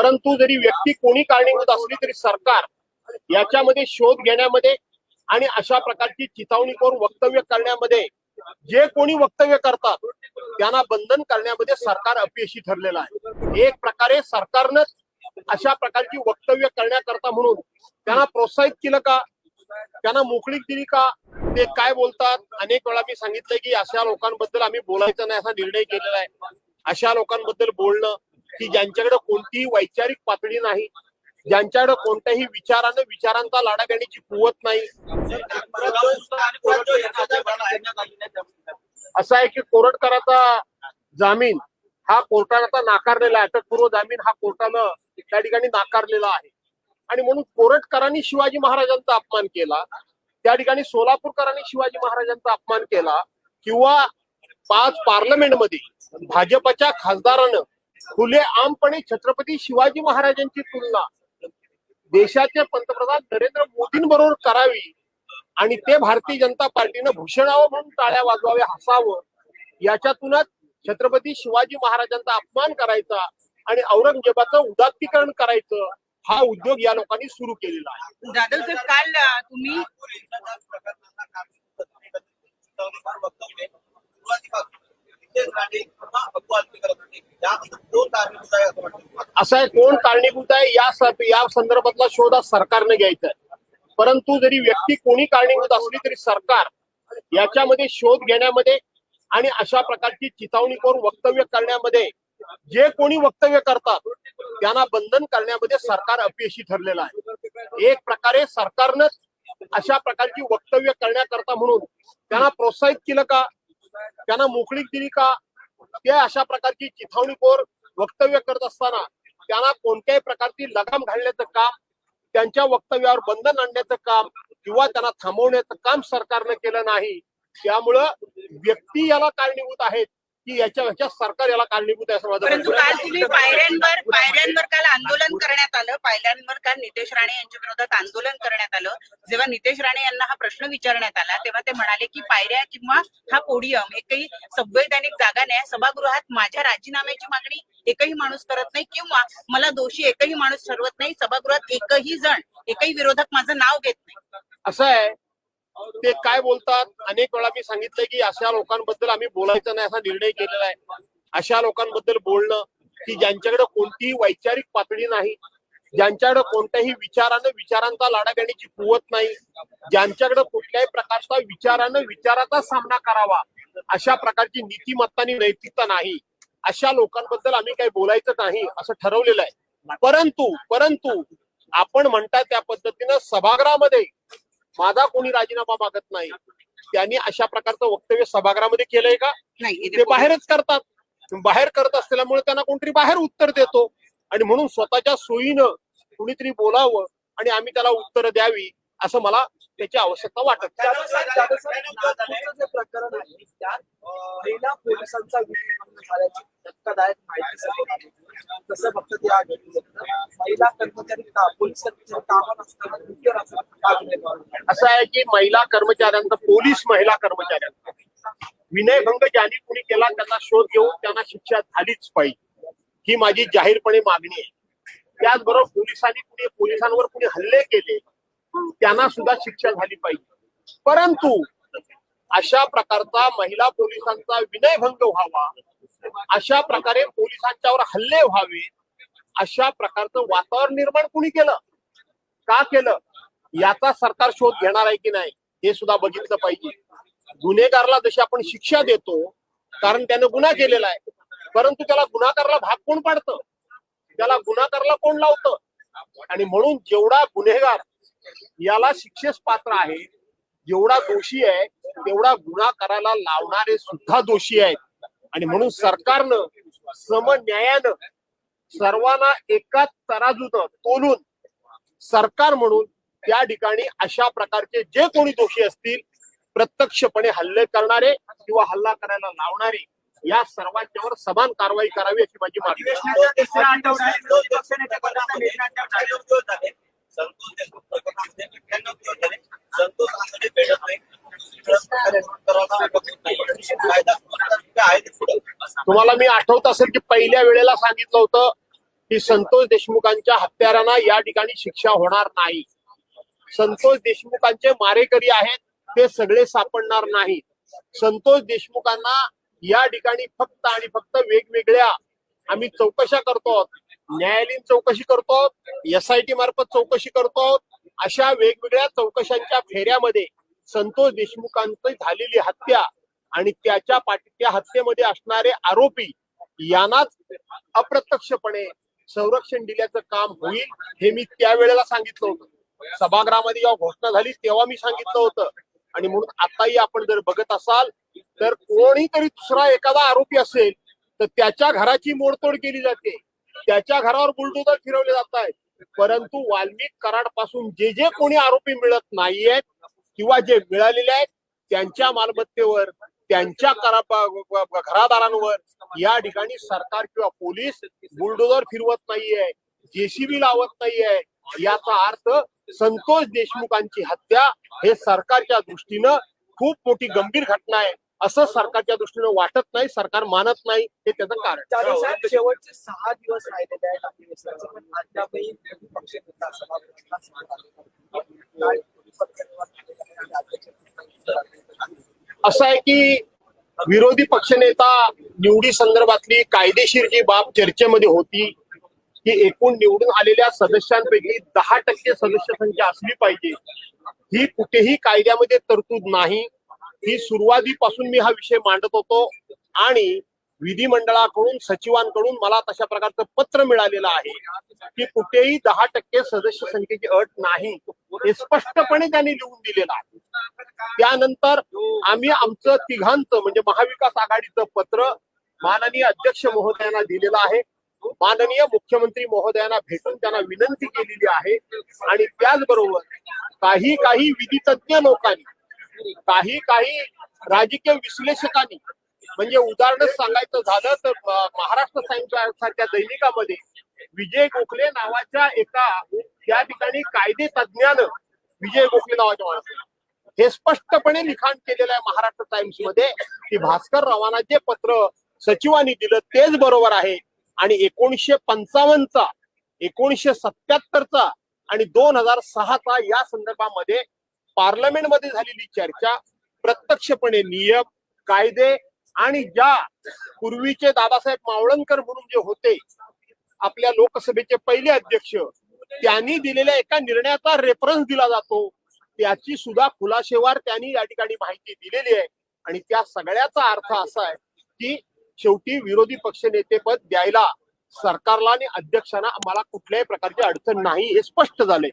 परंतु जरी व्यक्ती कोणी कारणीभूत असली तरी सरकार याच्यामध्ये शोध घेण्यामध्ये आणि अशा प्रकारची चिथावणी करून वक्तव्य करण्यामध्ये जे कोणी वक्तव्य करतात त्यांना बंधन करण्यामध्ये सरकार अपयशी ठरलेलं आहे. एक प्रकारे सरकारनं अशा प्रकारची वक्तव्य करण्याकरता म्हणून त्यांना प्रोत्साहित केलं का? त्यांना मोकळीक दिली का? ते काय बोलतात? अनेक वेळा मी सांगितलंय की अशा लोकांबद्दल आम्ही बोलायचं नाही असा निर्णय केलेला आहे. अशा लोकांबद्दल बोलणं की ज्यांच्याकडे कोणतीही वैचारिक पातळी नाही ज्यांच्याकडे कोणत्याही विचारानं विचारांचा लाडा घेण्याची कुवत नाही. असं आहे की कोरटकराचा जामीन हा कोर्टाने आता नाकारलेला आहे. अटकपूर्व जामीन हा कोर्टानं त्या ठिकाणी नाकारलेला आहे. आणि म्हणून कोरटकरांनी शिवाजी महाराजांचा अपमान केला त्या ठिकाणी सोलापूरकरांनी शिवाजी महाराजांचा अपमान केला किंवा पाच पार्लमेंटमध्ये भाजपच्या खासदारानं खुले आमपणे छत्रपती शिवाजी महाराजांची तुलना देशाचे पंतप्रधान नरेंद्र मोदींबरोबर करावी आणि ते भारतीय जनता पार्टीनं भूषणावं म्हणून टाळ्या वाजवाव्या हसावं याच्यातूनच छत्रपती शिवाजी महाराजांचा अपमान करायचा आणि औरंगजेबाचं उदात्तीकरण करायचं हा उद्योग या लोकांनी सुरू केलेला आहे. जाधव सर काल तुम्ही असं आहे कोण कारणीभूत आहे? या या संदर्भातला शोध आज सरकारने घ्यायचा आहे. परंतु जरी व्यक्ती कोणी कारणीभूत असली तरी सरकार याच्यामध्ये शोध घेण्यामध्ये आणि अशा प्रकारची चिथावणी करून वक्तव्य करण्यामध्ये जे कोणी वक्तव्य करतात त्यांना बंधन करण्यामध्ये सरकार अपयशी ठरलेलं आहे. एक प्रकारे सरकारनं अशा प्रकारची वक्तव्य करण्याकरता म्हणून त्यांना प्रोत्साहित केलं का? त्यांना मोकळीक दिली का? ते अशा प्रकारची चिथावणीखोर वक्तव्य करत असताना त्यांना कोणत्याही प्रकारची लगाम घालण्याचं काम त्यांच्या वक्तव्यावर बंधन आणण्याचं काम किंवा त्यांना थांबवण्याचं काम सरकारनं केलं नाही. त्यामुळं व्यक्ती याला कारणीभूत आहेत. की याच्या ह्याच्या सरकार याला कारणीभूत आहे असं माझं परंतु म्हणणं काल आहे. तुम्ही पायऱ्यांवर पायऱ्यांवर काल आंदोलन करण्यात आलं. पायऱ्यांवर काल नितेश राणे यांच्या विरोधात आंदोलन करण्यात आलं. जेव्हा नितेश राणे यांना हा प्रश्न विचारण्यात आला तेव्हा ते म्हणाले की पायऱ्या किंवा हा पोडियम एकही संवैधानिक जागा नाही सभागृहात माझ्या राजीनाम्याची मागणी एकही माणूस करत नाही किंवा मला दोषी एकही माणूस ठरवत नाही. सभागृहात एकही जण एकही विरोधक माझं नाव घेत नाही. असं आहे. ते काय बोलतात? अनेक वेळा मी सांगितलंय की अशा लोकांबद्दल आम्ही बोलायचं नाही असा निर्णय केलेला आहे. अशा लोकांबद्दल बोलणं की ज्यांच्याकडे कोणतीही वैचारिक पातळी नाही ज्यांच्याकडे कोणत्याही विचारानं विचारांचा लाडा घेण्याची कुवत नाही ज्यांच्याकडे कुठल्याही प्रकारचा विचारानं विचाराचा सामना करावा अशा प्रकारची नीतिमत्ता आणि नैतिकता नाही. अशा लोकांबद्दल आम्ही काही बोलायचं नाही असं ठरवलेलं आहे. परंतु परंतु आपण म्हणता त्या पद्धतीनं सभागृहामध्ये माझा कोणी राजीनामा मागत नाही. त्यांनी अशा प्रकारचं वक्तव्य सभागृहामध्ये केलंय का? नाही ते बाहेरच करतात. बाहेर करत असल्यामुळे त्यांना कोणतरी बाहेर उत्तर देतो. आणि म्हणून स्वतःच्या सोयीनं कुणीतरी बोलावं आणि आम्ही त्याला उत्तर द्यावी असं मला त्याची आवश्यकता वाटत पोलिसांचा असं आहे की महिला कर्मचाऱ्यांचा पोलीस महिला कर्मचाऱ्यांचा. विनयभंग ज्यांनी कुणी केला त्यांना शोध घेऊन त्यांना शिक्षा झालीच पाहिजे. ही माझी जाहीरपणे मागणी आहे. त्याचबरोबर पोलिसांनी कुणी पोलिसांवर कुणी हल्ले केले त्यांना सुद्धा शिक्षा झाली पाहिजे. परंतु अशा प्रकारचा महिला पोलिसांचा विनयभंग व्हावा अशा प्रकारे पोलिसांच्यावर हल्ले व्हावे अशा प्रकारचं वातावरण निर्माण कुणी केलं? का केलं? याचा सरकार शोध घेणार आहे की नाही हे सुद्धा बघितलं पाहिजे. गुन्हेगारला जशी आपण शिक्षा देतो कारण त्यानं गुन्हा केलेला आहे परंतु त्याला गुन्हागारला भाग कोण पाडतं? त्याला गुन्हागारला कोण लावतं? आणि म्हणून जेवढा गुन्हेगार याला शिक्षेस पात्र आहे जेवढा दोषी आहे तेवढा गुन्हा करायला लावणारे सुद्धा दोषी आहेत. आणि म्हणून सरकारनं समन्यायानं सर्वांना एकाच तराजून तोलून सरकार म्हणून त्या ठिकाणी अशा प्रकारचे जे कोणी दोषी असतील प्रत्यक्षपणे हल्ले करणारे किंवा हल्ला करायला लावणारे या सर्वांच्यावर समान कारवाई करावी अशी माझी मागणी. तुम्हाला मी आठवत असेल की पहिल्या वेळेला सांगितलं होतं की संतोष देशमुखांच्या हत्यारांना या ठिकाणी शिक्षा होणार नाही. संतोष देशमुखांचे मारेकरी आहेत ते सगळे सापडणार नाहीत संतोष देशमुखांना या ठिकाणी फक्त आणि फक्त वेगवेगळ्या आम्ही चौकशा करतो न्यायालयीन चौकशी करतो एस आयटी मार्फत चौकशी करतो अशा वेगवेगळ्या चौकशांच्या फेऱ्यामध्ये संतोष देशमुखांची झालेली हत्या आणि त्याच्या पाठी त्या हत्येमध्ये असणारे आरोपी यांनाच अप्रत्यक्षपणे संरक्षण दिल्याचं काम होईल हे मी त्यावेळेला सांगितलं होतं. सभागृहामध्ये जेव्हा घोषणा झाली तेव्हा मी सांगितलं होतं. आणि म्हणून आताही आपण जर बघत असाल तर कोणीतरी दुसरा एखादा आरोपी असेल तर त्याच्या घराची मोडतोड केली जाते. त्याच्या घरावर बुलडोजर फिरवले जात आहेत. परंतु वाल्मिक कराडपासून जे जे कोणी आरोपी मिळत नाहीयेत किंवा जे मिळालेले आहेत त्यांच्या मालमत्तेवर त्यांच्या घरादारांवर या ठिकाणी सरकार किंवा पोलीस बुलडोजर फिरवत नाहीये जेसीबी लावत नाहीये याचा अर्थ संतोष देशमुखांची हत्या हे सरकारच्या दृष्टीनं खूप मोठी गंभीर घटना आहे. असं सरकारच्या दृष्टीनं वाटत नाही सरकार मानत नाही हे त्याचं कारण शेवटचे सहा दिवस असं आहे की विरोधी पक्षनेता निवडी संदर्भातली कायदेशीर जी बाब चर्चेमध्ये होती की एकूण निवडून आलेल्या सदस्यांपैकी दहा टक्के सदस्य संख्या असली पाहिजे. ही कुठेही कायद्यामध्ये तरतूद नाही. ही सुरुवातीपासून मी हा विषय मांडत होतो आणि विधिमंडळाकडून सचिवांकडून मला तशा प्रकारचं पत्र मिळालेलं आहे की कुठेही दहा टक्के सदस्य संख्येची अट नाही. हे स्पष्टपणे त्यांनी लिहून दिलेलं आहे. त्यानंतर आम्ही आमचं तिघांचं म्हणजे महाविकास आघाडीचं पत्र माननीय अध्यक्ष महोदयांना दिलेलं आहे. माननीय मुख्यमंत्री महोदयांना भेटून त्यांना विनंती केलेली आहे. आणि त्याचबरोबर काही काही विधितज्ञ लोकांनी काही काही राजकीय विश्लेषकांनी म्हणजे उदाहरण सांगायचं झालं तर महाराष्ट्र टाइम्स सारख्या दैनिकामध्ये विजय गोखले नावाच्या एका त्या ठिकाणी कायदे तज्ज्ञानं विजय गोखले नावाच्या माणसाला हे स्पष्टपणे लिखाण केलेलं आहे महाराष्ट्र टाइम्समध्ये की भास्कर रावांना जे पत्र सचिवांनी दिलं तेच बरोबर आहे. आणि एकोणीसशे पंचावन्नचा एकोणीसशे सत्याहत्तरचा आणि दोन हजार सहाचा या संदर्भामध्ये पार्लमेंटमध्ये झालेली चर्चा प्रत्यक्षपणे नियम कायदे आणि ज्या पूर्वीचे दादासाहेब मावळणकर म्हणून जे होते आपल्या लोकसभेचे पहिले अध्यक्ष त्यांनी दिलेल्या एका निर्णयाचा रेफरन्स दिला जातो. त्याची सुद्धा खुलाशेवार त्यांनी या ठिकाणी माहिती दिलेली आहे. आणि त्या सगळ्याचा अर्थ असा आहे की शेवटी विरोधी पक्ष नेतेपद द्यायला सरकारला आणि अध्यक्षांना आम्हाला कुठल्याही प्रकारची अडचण नाही हे स्पष्ट झाले